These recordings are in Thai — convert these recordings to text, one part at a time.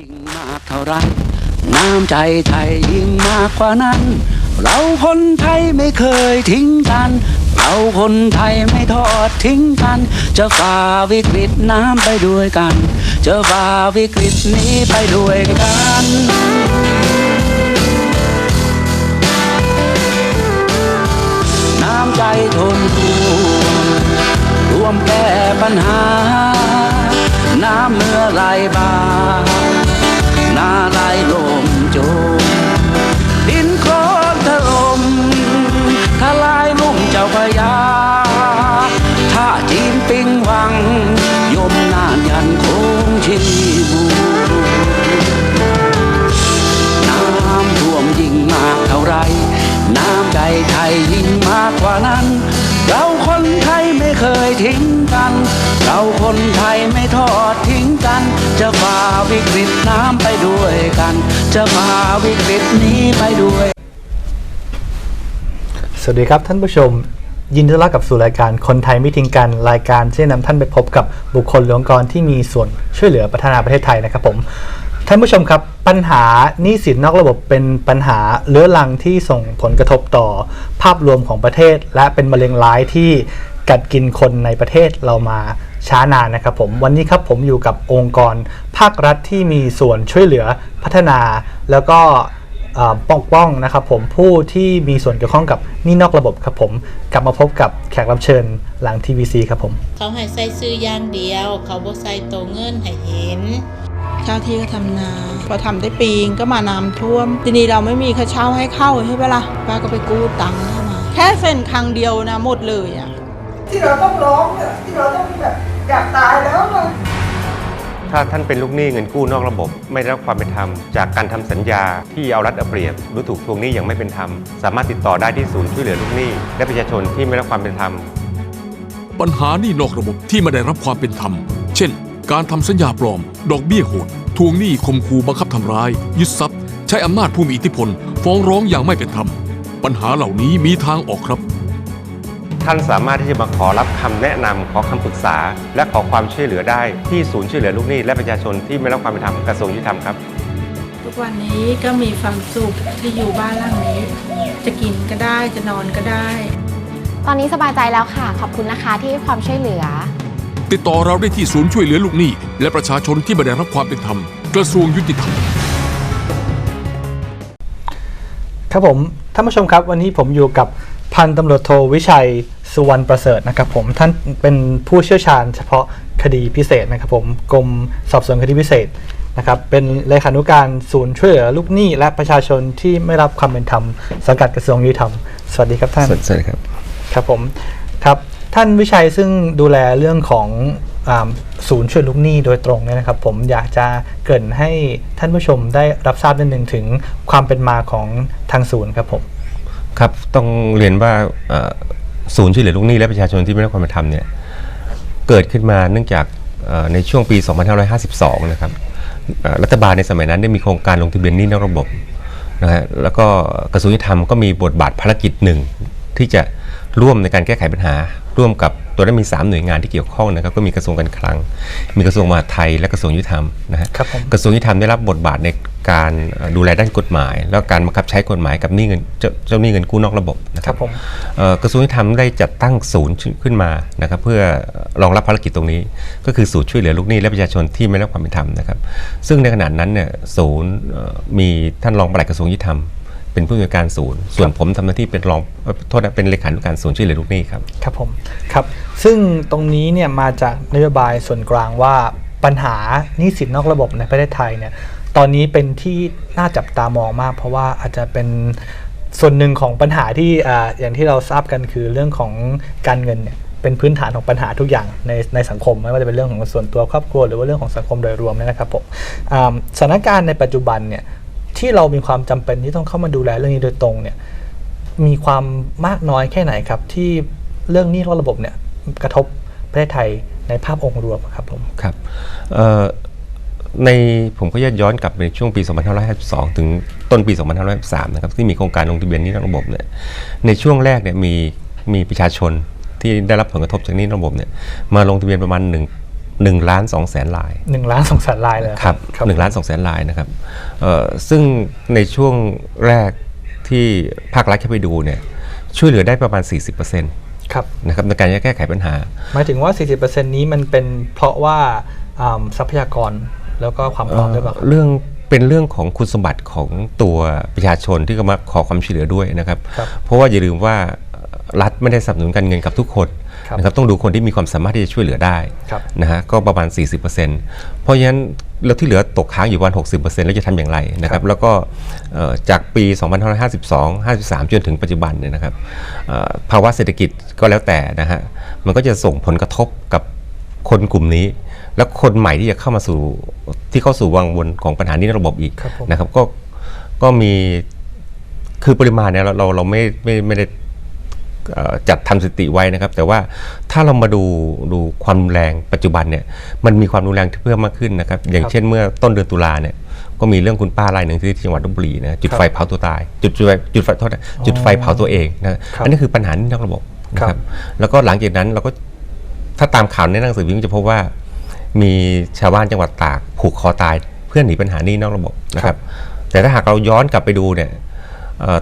ยิ่งมากเท่าไรน้ำใจไทยยิ่งมากกว่านั้น เราคนไทยไม่เคยทิ้งกัน เราคนไทยไม่ทอดทิ้งกัน จะฝ่าวิกฤตน้ำไปด้วยกัน จะฝ่าวิกฤตนี้ไปด้วยกันน้ำใจทนทุกร่วมแก้ปัญหา น้ำเมื่อไหลบาน้ายลลมโจมดินโคลนถล่มทลายลุ่มเจ้าพยาถ้าจีนปิงวัง ยมนานยันคงชิน วิกฤตน้ำไปด้วยกัน จะฝ่าวิกฤตนี้ไปด้วย สวัสดีครับท่านผู้ชม ยินดีต้อนรับกับสู่รายการคนไทยไม่ทิ้งกันรายการที่จะนำท่านไปพบกับบุคคลหรือองค์กรที่มีส่วนช่วยเหลือพัฒนาประเทศไทยนะครับผมท่านผู้ชมครับปัญหาหนี้สินนอกระบบเป็นปัญหาเรื้อรังที่ส่งผลกระทบต่อภาพรวมของประเทศ และเป็นมะเร็งร้ายที่กัดกินคนในประเทศเรามาช้านานนะครับผมวันนี้ครับผมอยู่กับองค์กราครัฐที่มีส่วนช่วยเหลือพัฒนา แล้วก็เอ่อปกป้องนะครับผมผู้ที่มีส่วนเกี่ยวข้องกับหนี่นอกระบบครับผม กลับมาพบกับแขกรับเชิญหลัง TVC ครับผม เขาให้ใส่ซื้ออย่างเดียว เขาบ่ใส่ตัวเงินให้เห็นเจ้าที่ก็ทำนา พอทำได้ปีงก็มาน้ำท่วม ทีนี้เราไม่มีค่าเช่าให้เข้าใช่ปะล่ะป้าก็ไปกู้ตังค์เข้ามา แค่เซ็นครั้งเดียวนะหมดเลยอะที่เราต้องร้องเนี่ยที่เราต้องแบบอยากตายแล้วอะ ถ้าท่านเป็นลูกหนี้เงินกู้นอกระบบ ไม่ได้รับความเป็นธรรม จากการทำสัญญาที่เอารัดเอาเปรียบหรือถูกทวงหนี้อย่างไม่เป็นธรรม สามารถติดต่อได้ที่ศูนย์ช่วยเหลือลูกหนี้ และประชาชนที่ไม่ได้รับความเป็นธรรม ปัญหาหนี้นอกระบบที่ไม่ได้รับความเป็นธรรม เช่น การทำสัญญาปลอม ดอกเบี้ยโหด ทวงหนี้ข่มขู่บังคับทำร้าย ยึดทรัพย์ ใช้อำนาจผู้มีอิทธิพล ฟ้องร้องอย่างไม่เป็นธรรม ปัญหาเหล่านี้มีทางออกครับ ท่านสามารถที่จะมาขอรับคำแนะนำขอคำปรึกษา และขอความช่วยเหลือได้ที่ศูนย์ช่วยเหลือลูกหนี้และประชาชนที่ไม่ได้รับความเป็นธรรมกระทรวงยุติธรรมครับ ทุกวันนี้ก็มีความสุขที่อยู่บ้านหลังนี้ จะกินก็ได้จะนอนก็ได้ ตอนนี้สบายใจแล้วค่ะ ขอบคุณนะคะที่ให้ความช่วยเหลือ ติดต่อเราได้ที่ศูนย์ช่วยเหลือลูกหนี้ และประชาชนที่ไม่ได้รับความเป็นธรรมกระทรวงยุติธรรมครับผมท่านผู้ชมครับวันนี้ผมอยู่กับ พันตำรวจโทวิชัยสุวรรณประเสริฐนะครับผมท่านเป็นผู้เชี่ยวชาญเฉพาะคดีพิเศษนะครับผมกรมสอบสวนคดีพิเศษนะครับเป็นเลขานุการศูนย์ช่วยเหลือลูกหนี้และประชาชนที่ไม่รับความเป็นธรรมสังกัดกระทรวงยุติธรรมสวัสดีครับท่านสวัสดีครับครับผมครับท่านวิชัยซึ่งดูแลเรื่องของอาศูนย์ช่วยลูกหนี้โดยตรงเนี่ยนะครับ ผมอยากจะเกริ่นให้ท่านผู้ชมได้รับทราบนิดนึงถึงความเป็นมาของทางศูนย์ครับผม ครับต้องเรียนว่าศูนย์ช่วยเหลือลูกหนี้และประชาชนที่ไม่ได้รับความเป็นธรรมเนี่ยเกิดขึ้นมาเนื่องจากในช่วงปี 2552 นะครับรัฐบาลในสมัยนั้นได้มีโครงการลงทะเบียนหนี้นอกระบบนะฮะแล้วก็กระทรวงยุติธรรมก็มีบทบาทภารกิจหนึ่งที่จะร่วมในการแก้ไขปัญหาร่วมกับ ตัวนั้นมี 3 หน่วยงานที่เกี่ยวข้องนะครับก็มีกระทรวงการคลัง มีกระทรวงมหาดไทยและกระทรวงยุติธรรมนะฮะครับผม กระทรวงยุติธรรมได้รับบทบาทในการเอ่อดูแลด้านกฎหมาย แล้วการบังคับใช้กฎหมายกับหนี้เงินเจ้าเจ้าหนี้เงินกู้นอกระบบนะคครัรับบผม เอ่อกระทรวงยุติธรรมได้จัดตั้งศูนย์ขึ้นมานะครับเพื่อรองรับภารกิจตรงนี้ ก็คือศูนย์ช่วยเหลือลูกหนี้และประชาชนที่ไม่ได้รับความเป็นธรรมนะครับซึ่งในขณะนั้นเนี่ยศูนย์เอ่อมีท่านรองปลัดกระทรวงยุติธรรม เป็นผู้อำนวยการศูนย์ ส่วนผมทำหน้าที่เป็นรองเอ่อโทษนะเป็นเลขานุการศูนย์ช่วยเหลือลูกหนี้ครับครับผมครับ ซึ่งตรงนี้เนี่ยมาจากนโยบายส่วนกลางว่าปัญหาหนี้สินนอกระบบในประเทศไทยเนี่ยตอนนี้เป็นที่น่าจับตามองมาก เพราะว่าอาจจะเป็นส่วนหนึ่งของปัญหาที่อ่าอย่างที่เราทราบกันคือเรื่องของการเงินเนี่ยเป็นพื้นฐานของปัญหาทุกอย่างในในสังคม ไม่ว่าจะเป็นเรื่องของส่วนตัวครอบครัวหรือว่าเรื่องของสังคมโดยรวมเนี่ยนะครับผมอ่าสถานการณ์ในปัจจุบันเนี่ย ที่เรามีความจำเป็นที่ต้องเข้ามาดูแลเรื่องนี้โดยตรงเนี่ยมีความมากน้อยแค่ไหนครับ ที่เรื่องนี้นอกระบบเนี่ยกระทบประเทศไทยในภาพองค์รวมครับผมครับในผมก็ย้อนกลับไปในช่วงปี 2552 ถึงต้นปี 2553 นะครับที่มีโครงการลงทะเบียนนี้นอกระบบเนี่ยในช่วงแรกเนี่ยมีมีประชาชนที่ได้รับผลกระทบจากนี้ระบบเนี่ยมาลงทะเบียนประมาณ1 1ล้าน2แสนลายหนึ่งล้านสองแสนลายเลยเหอครับหนึ่งล้านสองแสนลายนะครับเอ่อซึ่งในช่วงแรกที่ภาครัฐเข้าไปดูเนี่ยช่วยเหลือได้ประมาณ 40%ครับนะครับในการจะแก้ไขปัญหา หมายถึงว่า 40%นี้มันเป็นเพราะว่าอ่าทรัพยากรแล้วก็ความพร้อมด้วยเปล่าครับเรื่องเป็นเรื่องของคุณสมบัติของตัวประชาชนที่เขามาขอความช่วยเหลือด้วยนะครับครับเพราะว่าอย่าลืมว่ารัฐไม่ได้สนับสนุนการเงินกับทุกคนครับ นะครับต้องดูคนที่มีความสามารถที่จะช่วยเหลือได้ครับนะฮะก็ประมาณ 40%เพราะฉะนั้นแล้วที่เหลือตกค้างอยู่ประมาณ60%แล้วจะทำอย่างไรนะครับแล้วก็เอ่อจากปี 2552 53 จนถึงปัจจุบันเนี่ยนะครับเอ่อภาวะเศรษฐกิจก็แล้วแต่นะฮะมันก็จะส่งผลกระทบกับคนกลุ่มนี้ แล้วคนใหม่ที่จะเข้ามาสู่ที่เข้าสู่วังวนของปัญหานี้ในระบบอีกครับผมนะครับก็ก็มีคือปริมาณเนี่ยเราเราเราไม่ไม่ไม่ได้เอ่อ จัดทำสถิติไว้นะครับ แต่ว่าถ้าเรามาดูดูความรุนแรงปัจจุบันเนี่ยมันมีความรุนแรงที่เพิ่มมากขึ้นนะครับ อย่างเช่นเมื่อต้นเดือนตุลาเนี่ยก็มีเรื่องคุณป้ารายหนึ่งที่จังหวัดลบบุรีนะจุดไฟเผาตัวตาย จุดจุดไฟจุดไฟโทษนะจุดไฟเผาตัวเองนะอันนี้คือปัญหาที่นอกระบบนะคครัรับบแล้วก็หลังจากนั้นเราก็ถ้าตามข่าวในหนังสือพิมพ์จะพบว่า มีชาวบ้านจังหวัดตากผูกคอตาย เพื่อหนีปัญหานี้นอกระบบนะครับ แต่ถ้าหากเราย้อนกลับไปดูเนี่ยเอ่อ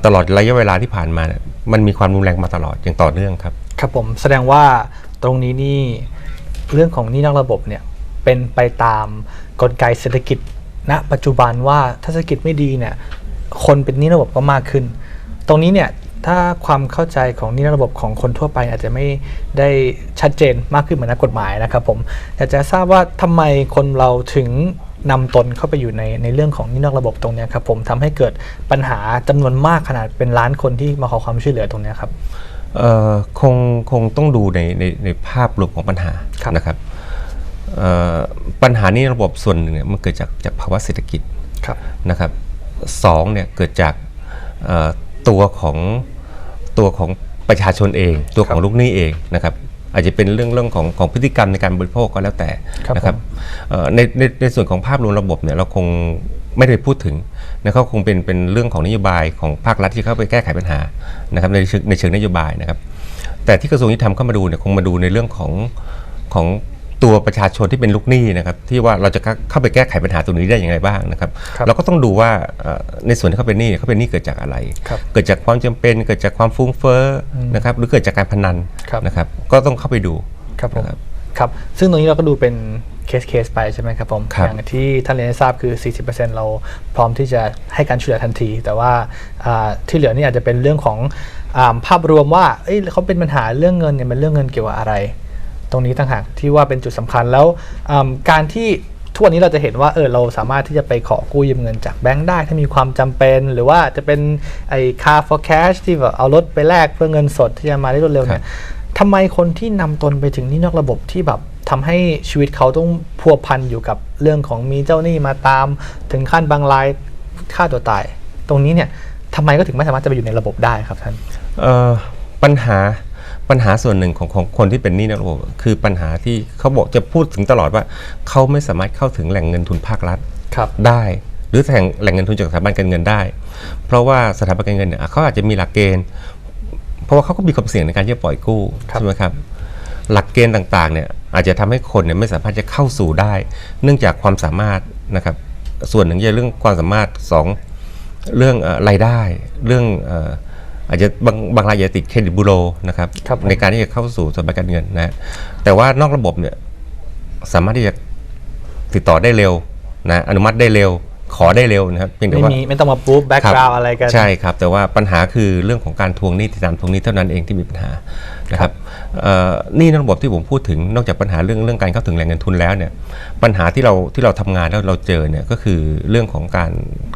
ตลอดระยะเวลาที่ผ่านมาเนี่ยมันมีความรุนแรงมาตลอดอย่างต่อเนื่องครับ ครับผมแสดงว่าตรงนี้นี่เรื่องของนี้นอกระบบเนี่ยเป็นไปตามกลไกเศรษฐกิจณปัจจุบันว่าถ้าเศรษฐกิจไม่ดีเนี่ยคนเป็นนี้ระบบก็มากขึ้น ตรงนี้เนี่ยถ้าความเข้าใจของนี้นอกระบบของคนทั่วไป อาจจะไม่ได้ชัดเจนมากขึ้นเหมือนนักกฎหมายนะครับผมอยากจะทราบว่าทำไมคนเราถึง นำตนเข้าไปอยู่ในในเรื่องของหนี้นอกระบบตรงเนี้ยครับผมทำให้เกิดปัญหาจำนวนมากขนาดเป็นล้านคนที่มาขอความช่วยเหลือตรงเนี้ยครับเอ่อคงคงต้องดูในในในภาพรวมของปัญหาครับนะครับเอ่อปัญหานี้ระบบส่วนหนึ่งเนี่ยมันเกิดจากจากภาวะเศรษฐกิจครับนะครับสองเนี่ยเกิดจากเอ่อตัวของตัวของประชาชนเอง ตัวของครับลูกหนี้เองนะครับ อาจจะเป็นเรื่องเรื่องของของพฤติกรรมในการบริโภคก็แล้วแต่ครับนะครับผมเอ่อในในในส่วนของภาพรวมระบบเนี่ยเราคงไม่ได้พูดถึงนะครับคงเป็นเป็นเรื่องของนโยบายของภาครัฐที่เข้าไปแก้ไขปัญหานะครับในเชิงในเชิงนโยบายนะครับ แต่ที่กระทรวงยุติธรรมเข้ามาดูเนี่ยคงมาดูในเรื่องของของ ตัวประชาชนที่เป็นลูกหนี้นะครับที่ว่าเราจะเข้าไปแก้ไขปัญหาตรงนี้ได้อย่างไรบ้างนะครับครับเราก็ต้องดูว่าเอ่อในส่วนที่เขาเป็นหนี้เนี่ยเขาเป็นหนี้เกิดจากอะไรครับเกิดจากความจำเป็นเกิดจากความฟุ้งเฟ้ออมนะครับหรือเกิดจากการพนันครับนะครับก็ต้องเข้าไปดูครับผมนะครับครับซึ่งตรงนี้เราก็ดูเป็นเคสเคสไปใช่ไหมครับผมครับอย่างที่ท่านเรียนให้ทราบคือ 40%เราพร้อมที่จะให้การช่วยเหลือทันที แต่ว่าอ่าที่เหลือนี่อาจจะเป็นเรื่องของอาภาพรวมว่าเอ้ยเขาเป็นปัญหาเรื่องเงินเนี่ยมันเรื่องเงินเกี่ยวกับอะไร ตรงนี้ต่างหากที่ว่าเป็นจุดสำคัญแล้วอ่าการที่ทุกวันนี้เราจะเห็นว่าเออเราสามารถที่จะไปขอกู้ยืมเงินจากแบงก์ได้ถ้ามีความจำเป็น หรือว่าจะเป็นไอ้ car for cash ที่แบบเอารถไปแลกเพื่อเงินสดที่จะมาได้รวดเร็วเนี่ยทำไมคนที่นำตนไปถึงหนี่นอกระบบที่แบบทำให้ชีวิตเขาต้องพัวพันอยู่กับเรื่องของมีเจ้าหนี้มาตามถึงขั้นบางรายฆ่าตัวตาย ตรงนี้เนี่ยทำไมก็ถึงไม่สามารถจะไปอยู่ในระบบได้ครับท่านเอ่อปัญหา ปัญหาส่วนหนึ่งของของคนที่เป็นหนี้นอกระบบคือปัญหาที่เขาบอกจะพูดถึงตลอดว่า เขาไม่สามารถเข้าถึงแหล่งเงินทุนภาครัฐครับ ได้ หรือแหล่งแหล่งเงินทุนจากสถาบันการเงินได้ เพราะว่าสถาบันการเงินเนี่ยเขาอาจจะมีหลักเกณฑ์ เพราะว่าเขาก็มีความเสี่ยงในการที่จะปล่อยกู้ครับใช่ไหมครับหลักเกณฑ์ต่างๆเนี่ยอาจจะทำให้คนเนี่ยไม่สามารถจะเข้าสู่ได้ เนื่องจากความสามารถนะครับส่วนหนึ่งจะเรื่องความสามารถสองเรื่องเอ่อรายได้เรื่องเอ่ออาจจะบางบางรายอาจจะติดเครดิตบูโรนะครับครับผม ในการที่จะเข้าสู่สถาบันการเงินนะแต่ว่านอกระบบเนี่ยสามารถที่จะติดต่อได้เร็วนะอนุมัติได้เร็ว ขอได้เร็วนะครับเพียงแต่ไม่ว่า มีไม่ต้องมาปู๊บแบ็กกราวอะไรกัน ใช่ครับ แต่ว่าปัญหาคือเรื่องของการทวงหนี้ติดตามทวงหนี้เท่านั้นเองที่มีปัญหานะครับเอ่อหนี้นอกระบบที่ผมพูดถึงนอกจากปัญหาเรื่องเรื่องการเข้าถึงแหล่งเงินทุนแล้วเนี่ยปัญหาที่เราที่เราทำงานแล้วเราเจอเนี่ยก็คือเรื่องของการ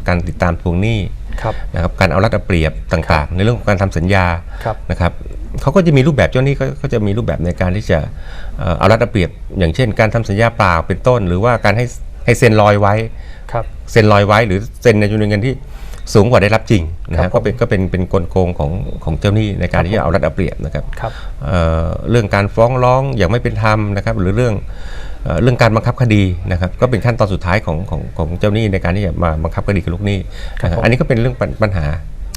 การติดตามทวงหนี้ครับ นะครับการเอารัดเอาเปรียบต่างๆ ในเรื่องของการทำสัญญาครับนะครับเขาก็จะมีรูปแบบเจ้าหนี้ก็ก็จะมีรูปแบบในการที่จะเอ่อเอารัดเอาเปรียบ อย่างเช่น การทำสัญญาเปล่าเป็นต้น หรือว่าการให้ให้เซ็นลอยไว้ครับเซ็นลอยไว้หรือเซ็นในจำนวนเงินที่สูงกว่าได้รับจริงนะครัฮะบผมก็เป็นก็เป็นเป็นกลโกงของของเจ้าหนี้ในการที่จะเอารัดเอาเปรียบนะครับครับเอ่อเรื่องการฟ้องร้องอย่างไม่เป็นธรรมนะครับ หรือเรื่อง เอ่อเรื่องการบังคับคดีนะครับก็เป็นขั้นตอนสุดท้ายของของของเจ้าหนี้ในการที่จะมาบังคับคดีกับลูกหนี้นะคครัรับบผมอันนี้ก็เป็นเรื่องปัญปัญหา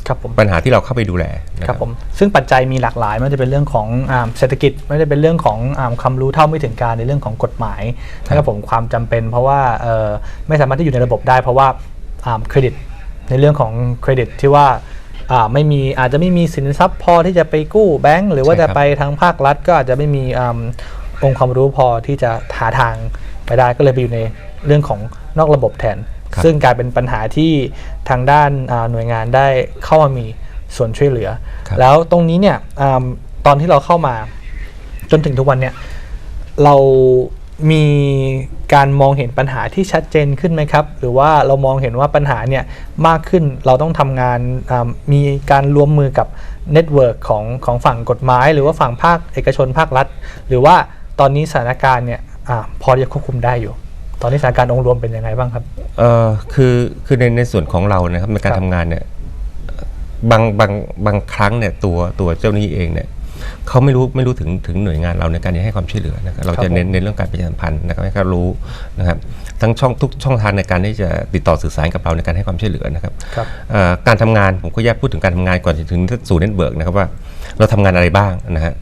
ครับผมปัญหาที่เราเข้าไปดูแลนะครับผมซึ่งปัจจัยมีหลากหลายไม่ว่าจะเป็นเรื่องของอาเศรษฐกิจไม่ได้เป็นเรื่องของอาความรู้เท่าไม่ถึงการในเรื่องของกฎหมายนะครับผมความจำเป็น เพราะว่าเอ่อไม่สามารถที่อยู่ในระบบได้ เพราะว่าอ่าเครดิตในเรื่องของเครดิตที่ว่าอ่าไม่มีอาจจะไม่มีสินทรัพย์พอที่จะไปกู้แบงก์หรือว่าใช่ครัจะบไปทางภาครัฐ ก็อาจจะไม่มี อ่าองค์ความรู้พอที่จะหาทางไปได้ก็เลยไปอยู่ในเรื่องของนอกระบบแทนครับซึ่งกลายเป็นปัญหาที่ทางด้านอ่าหน่วยงานได้เข้ามามีส่วนช่วยเหลือครับแล้วตรงนี้เนี่ยอ่าตอนที่เราเข้ามาจนถึงทุกวันเนี่ยเรามีการมองเห็นปัญหาที่ชัดเจนขึ้นไหมครับ หรือว่าเรามองเห็นว่าปัญหาเนี่ยมากขึ้นเราต้องทำงานอ่ามีการร่วมมือกับเน็ตเวิร์กของของฝั่งกฎหมาย หรือว่าฝั่งภาคเอกชนภาครัฐ หรือว่า ตอนนี้สถานการณ์เนี่ยอาพอที่จะควบคุมได้อยู่ ตอนนี้สถานการณ์องค์รวมเป็นยังไงบ้างครับเอ่อคือคือในในส่วนของเรานะครับในการครับทำงานเนี่ยบางบางบางครั้งเนี่ยตัวตัวเจ้าหนี้เองเนี่ยเขาไม่รู้ไม่รู้ถึงถึงหน่วยงานเราในการจะให้ความช่วยเหลือนะครับเราครับจะเน้นผมในเรื่องการประชาสัมพันธ์นะครับให้เขารู้นะครับ ทั้งช่องทุกช่องทางในการที่จะติดต่อสื่อสารกับเราในการให้ความช่วยเหลือนะครับครับเอ่อการทำงานผมก็แยกพูดถึงการทำงานก่อนจะถึงสู่เน็ตเวิร์กนะครับว่าเราทำงานอะไรบ้างนะฮะ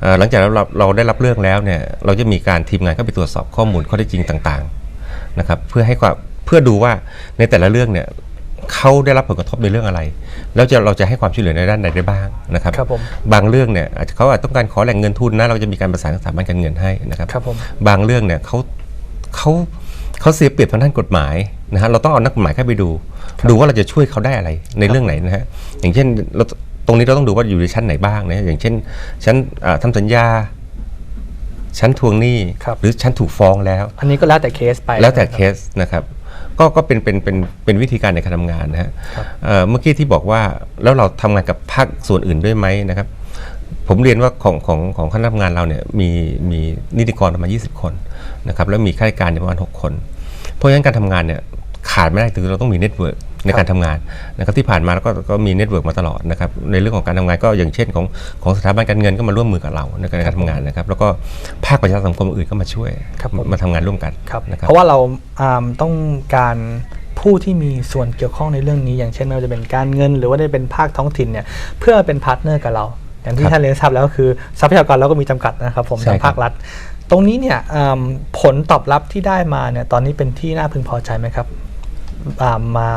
เอ่อหลังจากเราเราเราได้รับเรื่องแล้วเนี่ยเราจะมีการทีมงานเข้าไปตรวจสอบข้อมูลข้อเท็จจริงต่างๆนะครับเพื่อให้ความเพื่อดูว่าในแต่ละเรื่องเนี่ยเขาได้รับผลกระทบในเรื่องอะไร แล้วจะเราจะให้ความช่วยเหลือในด้านใดได้บ้างนะครับครับผมบางเรื่องเนี่ยอาจจะเขาอาจต้องการขอแหล่งเงินทุนนะเราจะมีการประสานกับสถาบันการเงินให้นะครับครับผมบางเรื่องเนี่ยเขาเขา เขาเสียเปรียบทางด้านกฎหมายนะฮะเราต้องเอานักกฎหมายเข้าไปดู ดูว่าเราจะช่วยเขาได้อะไรในเรื่องไหนนะฮะอย่างเช่นเราตรงนี้เราต้องดูว่าอยู่ในชั้นไหนบ้างนะอย่างเช่นชั้นอ่าทำสัญญา ชั้นทวงหนี้ครับหรือชั้นถูกฟ้องแล้ว อันนี้ก็แล้วแต่เคสไปแล้วแต่นะเครับสนะครับ ก็ก็เป็นเป็นเป็นเป็นวิธีการในการทำงานนะฮะครับเอ่อเมื่อกี้ที่บอกว่าแล้วเราทำงานกับภาคส่วนอื่นด้วยไหมนะครับ ผมเรียนว่าของของของคณะทำงานเราเนี่ยมีมีนิติกรประมาณ 20 คนนะครับแล้วมีข้าราชการอยู่ประมาณ 6 คน เพราะฉะนั้นการทำงานเนี่ยขาดไม่ได้คือเราต้องมีเน็ตเวิร์กในการทำงานนะครับที่ผ่านมาแล้วก็ก็มีเน็ตเวิร์กมาตลอดนะครับในเรื่องของการทำงานก็อย่างเช่นของของสถาบันการเงินก็มาร่วมมือกับเราในการทำงานนะครับ แล้วก็ภาคประชาสังคมอื่นก็มาช่วยครับผมมาทำงานร่วมกันครับนะครับเพราะว่าเราอ่าต้องการผู้ที่มีส่วนเกี่ยวข้องในเรื่องนี้ อย่างเช่นไม่ว่าจะเป็นการเงิน หรือว่าได้เป็นภาคท้องถิ่นเนี่ยเพื่อเป็นพาร์ทเนอร์กับเรา อย่างที่ครับท่านเรียนทราบแล้วก็คือทรัพยากรเราก็มีจำกัดนะครับผมใช่ทางครับภาครัฐ ตรงนี้เนี่ยอ่าผลตอบรับที่ได้มาเนี่ยตอนนี้เป็นที่น่าพึงพอใจไหมครับอ่ามา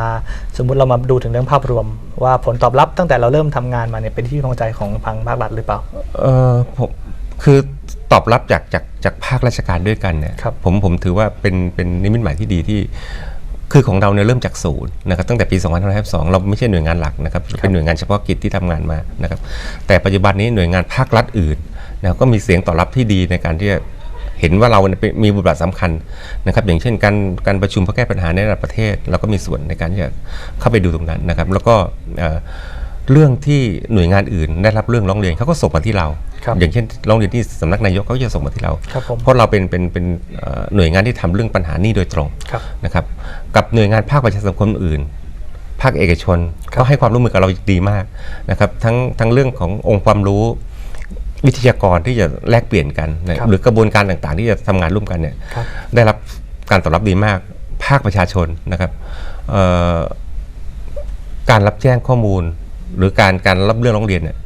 สมมุติเรามาดูถึงเรื่องภาพรวม ว่าผลตอบรับตั้งแต่เราเริ่มทำงานมาเนี่ยเป็นที่พอใจของทางภาครัฐหรือเปล่าเออผมคือตอบรับจากจากจากภาคราชการด้วยกันเนี่ยครับผมผมถือว่าเป็นเป็นนิมิตหมายที่ดีที่ คือของเราเนี่ยเริ่มจากศูนย์นะครับตั้งแต่ปี 2552 เราไม่ใช่หน่วยงานหลักนะครับเราเป็นหน่วยงานเฉพาะกิจที่ทำงานมานะครับแต่ปัจจุบันนี้หน่วยงานภาครัฐอื่นนะครับก็มีเสียงตอบรับที่ดีในการที่จะเห็นว่าเราเนี่ยเป็นมีบทบาทสำคัญนะครับ อย่างเช่นการการประชุมเพื่อแก้ปัญหาในระดับประเทศ เราก็มีส่วนในการที่จะเข้าไปดูตรงนั้นนะครับ แล้วก็ เอ่อเรื่องที่หน่วยงานอื่นได้รับเรื่องร้องเรียนเขาก็ส่งมาที่เรา ครับอย่างเช่นร้องเรียนที่สำนักนายกเขาก็จะส่งมาที่เรา ครับผม เพราะเราเป็นเป็นเป็นเอ่อหน่วยงานที่ทำเรื่องปัญหานี้โดยตรง ครับ นะครับกับหน่วยงานภาคประชาสังคมอื่น ภาคเอกชนครับก็ให้ความร่วมมือกับเราดีมากนะครับทั้งทั้งเรื่องขององค์ความรู้ วิทยากรที่จะแลกเปลี่ยนกันนะครับ หรือกระบวนการต่างๆ ที่จะทำงานร่วมกันเนี่ยครับ ได้รับการตอบรับดีมาก ภาคประชาชนนะครับเอ่อการรับแจ้งข้อมูล หรือการการรับเรื่องร้องเรียนเนี่ย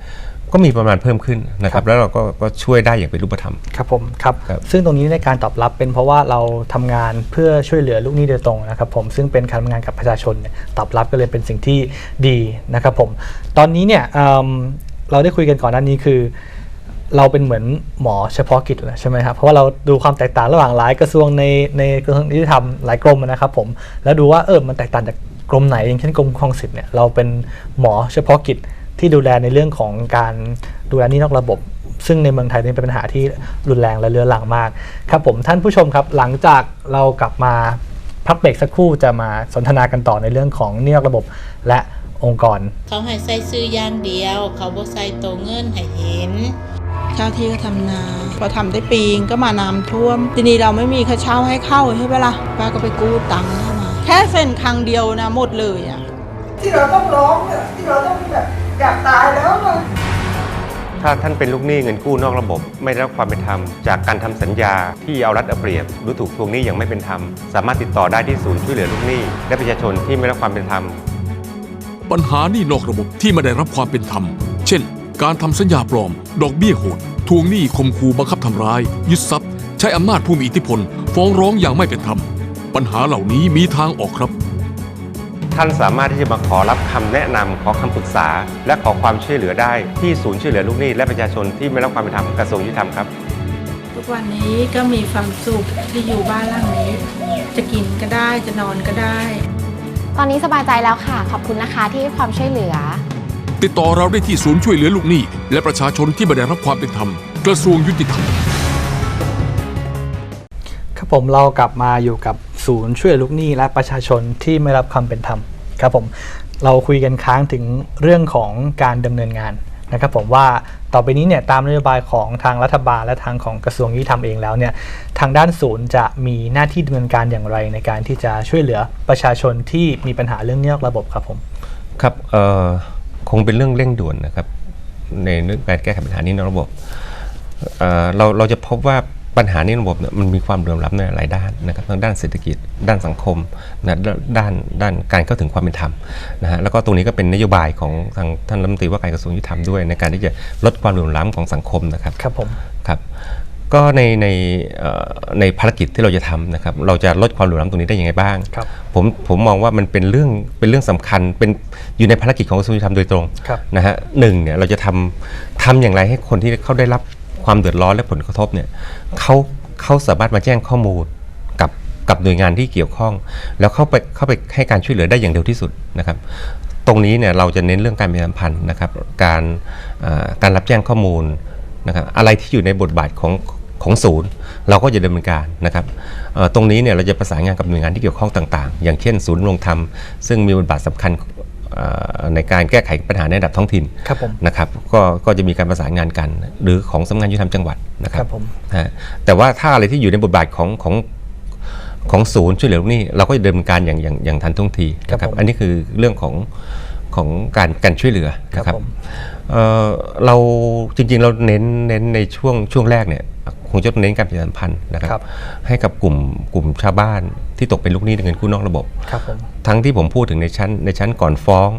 ก็มีประมาณเพิ่มขึ้นนะครับ แล้วเราก็ก็ช่วยได้อย่างเป็นรูปธรรม ครับผมครับ ครับซึ่งตรงนี้ในการตอบรับเป็นเพราะว่าเราทำงานเพื่อช่วยเหลือลูกหนี้โดยตรงนะครับผมซึ่งเป็นการทำงานกับประชาชนเนี่ยตอบรับก็เลยเป็นสิ่งที่ดีนะครับผมตอนนี้เนี่ยเอิ่มเราได้คุยกันก่อนหน้านี้คือ เราเป็นเหมือนหมอเฉพาะกิจแล้วใช่ไหมครับเพราะว่าเราดูความแตกต่างระหว่างหลายกระทรวงในในกระทรวงยุติธรรมหลายกรมนะครับผมแล้วดูว่าเออมันแตกต่างจาก กรมไหนอย่างเช่นกรมครองสิทธิ์เนี่ยเราเป็นหมอเฉพาะกิจที่ดูแลในเรื่องของการดูแลหนี้นอกระบบ ซึ่งในเมืองไทยนี่เป็นปัญหาที่รุนแรงและเรื้อรังมากครับผมท่านผู้ชมครับหลังจากเรากลับมาพักเบรกสักครู่จะมาสนทนากันต่อในเรื่องของหนี้นอกระบบและองค์กร เขาให้ใส่ซื้ออย่างเดียว เขาบ่ใส่ตัวเงินให้เห็นเจ้าที่ก็ทำนา พอทำได้ปีงก็มาน้ำท่วม ทีนี้เราไม่มีค่าเช่าให้เข้าใช่ไหมล่ะป้าก็ไปกู้ตังค์เข้ามา แค่เซ็นครั้งเดียวนะหมดเลยอะที่เราต้องร้องเนี่ยที่เราต้องแบบอยากตายแล้วอะถ้าท่านเป็นลูกหนี้เงินกู้นอกระบบ ไม่ได้รับความเป็นธรรม จากการทำสัญญาที่เอารัดเอาเปรียบหรือถูกทวงหนี้อย่างไม่เป็นธรรม สามารถติดต่อได้ที่ศูนย์ช่วยเหลือลูกหนี้ และประชาชนที่ไม่ได้รับความเป็นธรรม ปัญหานี่นอกระบบที่ไม่ได้รับความเป็นธรรม เช่น การทำสัญญาปลอม ดอกเบี้ยโหด ทวงหนี้ข่มขู่บังคับทำร้าย ยึดทรัพย์ ใช้อำนาจผู้มีอิทธิพล ฟ้องร้องอย่างไม่เป็นธรรม ปัญหาเหล่านี้มีทางออกครับ ท่านสามารถที่จะมาขอรับคำแนะนำขอคำปรึกษา และขอความช่วยเหลือได้ที่ศูนย์ช่วยเหลือลูกหนี้และประชาชนที่ไม่รับความเป็นธรรมกระทรวงยุติธรรมครับ ทุกวันนี้ก็มีความสุขที่อยู่บ้านหลังนี้ จะกินก็ได้จะนอนก็ได้ ตอนนี้สบายใจแล้วค่ะ ขอบคุณนะคะที่ให้ความช่วยเหลือ ติดต่อเราได้ที่ศูนย์ช่วยเหลือลูกหนี้ และประชาชนที่ไม่ได้รับความเป็นธรรมกระทรวงยุติธรรม ครับผมเรากลับมาอยู่กับ ศูนย์ช่วยลูกหนี้และประชาชนที่ไม่รับความเป็นธรรมครับผมเราคุยกันค้างถึงเรื่องของการดำเนินงานนะครับผมว่าต่อไปนี้เนี่ยตามนโยบายของทางรัฐบาลและทางของกระทรวงยุติธรรมเองแล้วเนี่ยทางด้านศูนย์จะมีหน้าที่ดำเนินการอย่างไรในการที่จะช่วยเหลือประชาชนที่มีปัญหาเรื่องหนี้อกระบบครับผมครับเอ่อคงเป็นเรื่องเร่งด่วนนะครับในเรื่องการแก้ไขปัญหานี้นอกระบบเอ่อเราเราจะพบว่า ปัญหานี้นอกระบบเนี่ยมันมีความเหลื่อมล้ำในหลายด้านนะครับทั้งด้านเศรษฐกิจ ด้านสังคมนะด้านด้านด้านการเข้าถึงความเป็นธรรมนะฮะแล้วก็ตรงนี้ก็เป็นนโยบายของทางท่านรัฐมนตรีว่าการกระทรวงยุติธรรมด้วยในการที่จะลดความเหลื่อมล้ำของสังคมนะครับครับผมครับก็ในในเอ่อในภารกิจที่เราจะทำนะครับ เราจะลดความเหลื่อมล้ำตรงนี้ได้ยังไงบ้างครับผมผมมองว่ามันเป็นเรื่องเป็นเรื่องสำคัญเป็นอยู่ในภารกิจของกระทรวงยุติธรรมโดยตรงครับนะฮะหนึ่งเนี่ยเราจะทำทำอย่างไรให้คนที่เขาได้รับ ความเดือดร้อนและผลกระทบเนี่ยเขาเขาสามารถมาแจ้งข้อมูลกับกับหน่วยงานที่เกี่ยวข้อง แล้วเข้าไปเข้าไปให้การช่วยเหลือได้อย่างเร็วที่สุดนะครับ ตรงนี้เนี่ยเราจะเน้นเรื่องการประชาสัมพันธ์นะครับ การการรับแจ้งข้อมูลนะครับอะไรที่อยู่ในบทบาทของของศูนย์ เราก็จะดำเนินการนะครับตรงนี้เนี่ยเราจะประสานงานกับหน่วยงานที่เกี่ยวข้องต่าง ๆ อย่างเช่น ศูนย์ดำรงธรรมซึ่งมีบทบาทสำคัญ ในการแก้ไขปัญหาในระดับท้องถิ่นครับผมนะครับก็ก็จะมีการประสานงานกัน หรือของสำนักงานยุติธรรมจังหวัดนะครัครับบผมนะฮะแต่ว่าถ้าอะไรที่อยู่ในบทบาทของของของศูนย์ช่วยเหลือลูกหนี้เราก็จะดำเนินการอย่างอย่างอย่างทันท่วงทีนะคครัรับบผมอันนี้คือเรื่องของของการการช่วยเหลือนะคครัรับบผมเอ่อเราจริงๆเราเน้นเน้นในช่วงช่วงแรกเนี่ย คงจะเน้นการประชาสัมพันธ์นะครับครับ ให้กับกลุ่มกลุ่มชาวบ้านที่ตกเป็นลูกหนี้ในเงินกู้นอกระบบครับผมทั้งที่ผมพูดถึงในชั้นในชั้นก่อนฟ้อง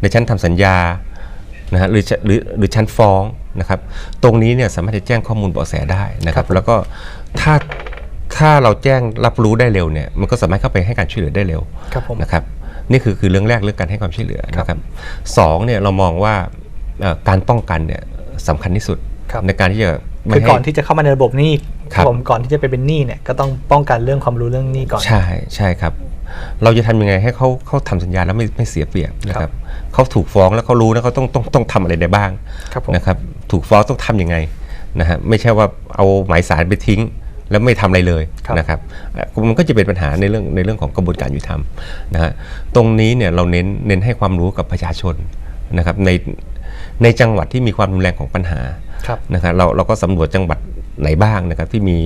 ในชั้นทำสัญญานะฮะหรือหรือหรือชั้นฟ้องนะครับ ตรงนี้เนี่ยสามารถจะแจ้งข้อมูลเบาะแสได้นะครับ แล้วก็ถ้าถ้าเราแจ้งรับรู้ได้เร็วเนี่ยมันก็สามารถเข้าไปให้การช่วยเหลือได้เร็วครับผมนะครับ นี่คือคือเรื่องแรกเรื่องการให้ความช่วยเหลือนะครับสองเนี่ยเรามองว่าเอ่อการป้องกันเนี่ยสำคัญที่สุดครับในการที่จะไม่ คือให้ก่อนที่จะเข้ามาในระบบหนี้ครับผมก่อนที่จะไปเป็นหนี้เนี่ยก็ต้องป้องกันเรื่องความรู้เรื่องหนี้ก่อนใช่ใช่ครับ เราจะทำยังไงให้เขาเขาทำสัญญาแล้วไม่ไม่เสียเปรียบนะคครัรับบเขาถูกฟ้องแล้วเขารู้แล้วเขาต้องต้องต้องทำอะไรได้บ้างครับผมนะครับถูกฟ้องต้องทำยังไงนะฮะไม่ใช่ว่าเอาหมายสารไปทิ้งแล้วไม่ทำอะไรเลยครับนะครับเอ่อมันก็จะเป็นปัญหาในเรื่องในเรื่องของกระบวนการยุติธรรมนะฮะตรงนี้เนี่ยเราเน้นเน้นให้ความรู้กับประชาชนนะครับในในจังหวัดที่มีความรุนแรงของปัญหาครับ นะครับเราเราก็สำรวจจังหวัดไหนบ้างนะครับที่มี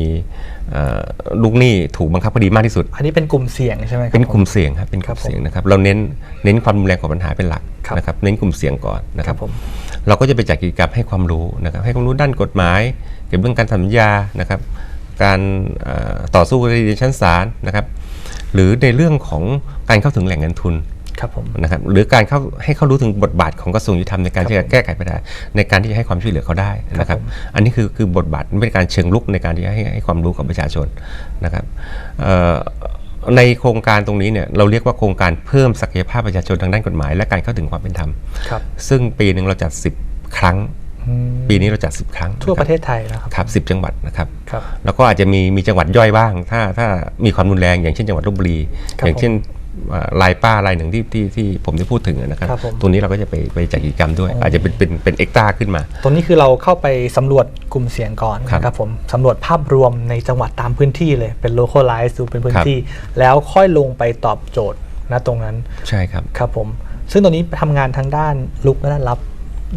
เอ่อลูกหนี้ถูกบังคับคดีมากที่สุด อันนี้เป็นกลุ่มเสี่ยงใช่ไหมครับเป็นกลุ่มผเสี่ยงครับเป็นกครัลุ่บมผมเสี่ยงนะครับเราเน้นเน้นความรุนแรงของปัญหาเป็นหลักครับนะครับเน้นกลุ่มเสี่ยงก่อนนะคครัรับบผมเราก็จะไปจัดกิจกรรมให้ความรู้นะครับให้ความรู้ด้านกฎหมาย เกี่ยวกับเรื่องการทำสัญญานะครับการเอ่อต่อสู้คดีในชั้นศาลนะครับหรือในเรื่องของการเข้าถึงแหล่งเงินทุน ครับผมนะครับหรือการเข้าให้เขารู้ถึงบทบาทของกระทรวงยุติธรรมในการครับที่จะแก้ไขปัญหาในการที่จะให้ความช่วยเหลือเขาได้นะคครัรับบผมอันนี้คือคือบทบาทเป็นการเชิงลุกในการที่จะให้ให้ความรู้กับประชาชนนะครับเอ่อในโครงการตรงนี้เนี่ยเราเรียกว่าโครงการเพิ่มศักยภาพประชาชนทางด้านกฎหมาย และการเข้าถึงความเป็นธรรมครับซึ่งปีหนึ่งเราจัด 10 ครั้งอืมปีนี้เราจัด 10 ครั้ง ทั่วประเทศไทยนะครับครับสิบจังหวัดนะครับครับแล้วก็อาจจะมีมีจังหวัดย่อยบ้าง ถ้าถ้ามีความรุนแรงอย่างเช่นจังหวัดลบบุรีครับอย่างเช่นเอ่อ ลายป้ารายหนึ่งที่ที่ที่ผมได้พูดถึงนะครับครับผม ตัวนี้เราก็จะไปไปจัดกิจกรรมด้วย อาจจะเป็นเป็นเป็นเอ็กตร้าขึ้นมาตรงนี้คือเราเข้าไปสำรวจกลุ่มเสี่ยงก่อนครับนะครับผมสำรวจภาพรวมในจังหวัดตามพื้นที่เลยเป็น localize ดูเป็นพื้นครับ ที่ แล้วค่อยลงไปตอบโจทย์ณตรงนั้นใช่ครับ ครับผม ซึ่งตรงนี้ทำงานทั้งด้านลุกและด้านรับ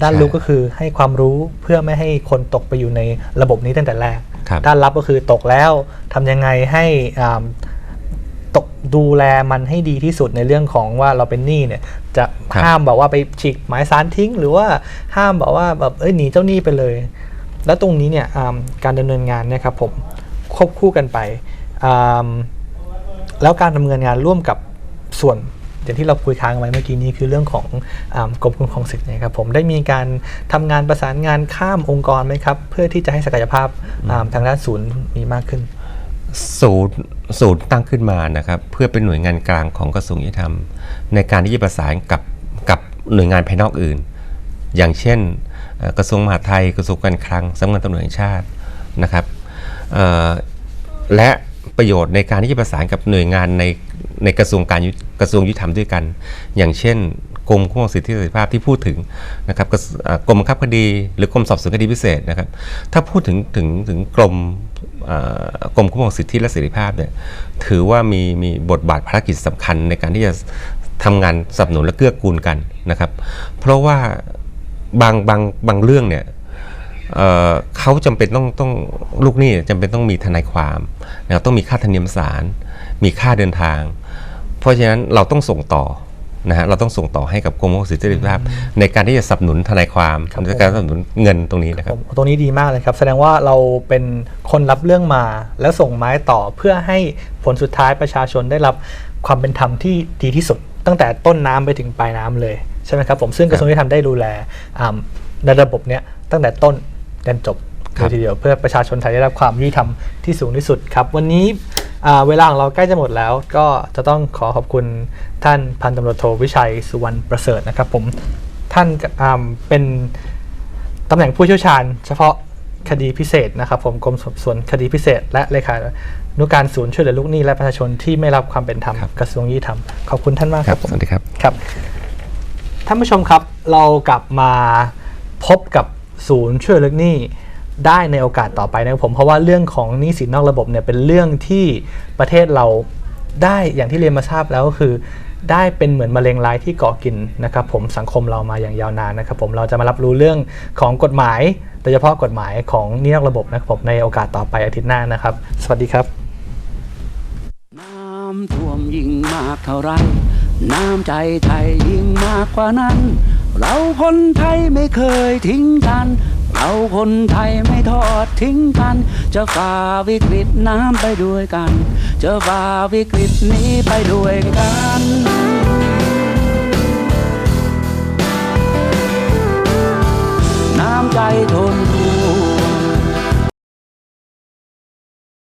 ด้านใช่ลุกก็คือให้ความรู้เพื่อไม่ให้คนตกไปอยู่ในระบบนี้ตั้งแต่แรก ครับด้านรับก็คือตกแล้วทำยังไงให้อ่า ตกดูแลมันให้ดีที่สุดในเรื่องของว่าเราเป็นหนี้เนี่ยจะครับ ห้ามแบบว่าไปฉีกหมายสารทิ้ง หรือว่าห้ามแบบว่าแบบเอ้ยหนีเจ้าหนี้ไปเลย แล้วตรงนี้เนี่ยอ่าการดำเนินงานเนี่ยครับผมควบคู่กันไปอ่าแล้วการดำเนินงานร่วมกับส่วน อย่างที่เราคุยค้างไว้เมื่อกี้นี้คือเรื่องของอากรมคุ้มครองสิทธิ์นะครับผมได้มีการทำงานประสานงานข้ามองค์กรไหมครับ เพื่อที่จะให้ศักยภาพอ่าทางด้านศูนย์มีมากขึ้น ศูนย์ศูนย์ตั้งขึ้นมานะครับเพื่อเป็นหน่วยงานกลางของกระทรวงยุติธรรม ในการที่จะประสานกับกับหน่วยงานภายนอกอื่น อย่างเช่น กระทรวงมหาดไทยกระทรวงการคลังสำนักงานตำรวจแห่งชาตินะครับและประโยชน์ในการที่จะประสานกับหน่วยงานในในกระทรวงการกระทรวงยุติธรรมด้วยกัน อย่างเช่น กรมคุ้มครองสิทธิเสรีภาพที่พูดถึงนะครับกรมบังคับคดี หรือกรมสอบสวนคดีพิเศษนะครับ ถ้าพูดถึงถึงถึงกรม กรมคุ้มครองสิทธิและเสรีภาพเนี่ยถือว่ามีมีบทบาทภารกิจสำคัญในการที่จะทำงานสนับสนุนและเกื้อกูลกันนะครับ เพราะว่าบางบางบางเรื่องเนี่ยเเขาจำเป็นต้องต้องลูกหนี้จำเป็นต้องมีทนายความนะครับต้องมีค่าธรรมเนียมศาลมีค่าเดินทาง เพราะฉะนั้นเราต้องส่งต่อ นะฮะเราต้องส่งต่อให้กับกรมคุ้มครองสิทธิเสรีภาพ ในการที่จะสนับสนุนทนายความครับในการสนับสนุนเงินตรงนี้นะครับ ผมตรงนี้ดีมากเลยครับ แสดงว่าเราเป็นคนรับเรื่องมา แล้วส่งไม้ต่อเพื่อให้ผลสุดท้ายประชาชนได้รับความเป็นธรรมที่ดีที่สุด ตั้งแต่ต้นน้ำไปถึงปลายน้ำเลยใช่ไหมครับผมซึ่งกระทรวงยุติธรรมได้ดูแลอ่าในระบบเนี้ยตั้งแต่ต้นจนจบครัเลยบทีเดียวเพื่อประชาชนไทยได้รับความยุติธรรมที่สูงที่สุดครับ วันนี้อ่า เวลาของเราใกล้จะหมดแล้ว ก็จะต้องขอขอบคุณท่านพันตำรวจโทวิชัยสุวรรณประเสริฐนะครับผมท่านอ่าเป็นตำแหน่งผู้เชี่ยวชาญ เฉพาะคดีพิเศษนะครับผมกรมสอบสวนคดีพิเศษ และเลขานุการศูนย์ช่วยเหลือลูกหนี้และประชาชนที่ไม่รับความเป็นธรรมครับกระทรวงยุติธรรมขอบคุณท่านมากคครัรับบผมสวัสดีครับครับท่านผู้ชมครับเรากลับมาพบกับศูนย์ช่วยเหลือลูกหนี้ ได้ในโอกาสต่อไปนะครับผมเพราะว่าเรื่องของหนี้สินนอกระบบเนี่ยเป็นเรื่องที่ประเทศเราได้อย่างที่เรียนมาทราบแล้วก็คือ ได้เป็นเหมือนมะเร็งร้ายที่เกาะกินนะครับผมสังคมเรามาอย่างยาวนานนะครับผมเราจะมารับรู้เรื่องของกฎหมายโดยเฉพาะกฎหมายของนี้นอกระบบนะครับผมในโอกาสต่อไปอาทิตย์หน้านะครับ สวัสดีครับ น้ำท่วมยิ่งมากเท่าไรน้ำใจไทยยิ่งมากกว่านั้น เราคนไทยไม่เคยทิ้งกัน เราคนไทยไม่ทอดทิ้งกัน จะฝ่าวิกฤตน้ำไปด้วยกัน จะฝ่าวิกฤตนี้ไปด้วยกันน้ำใจทนท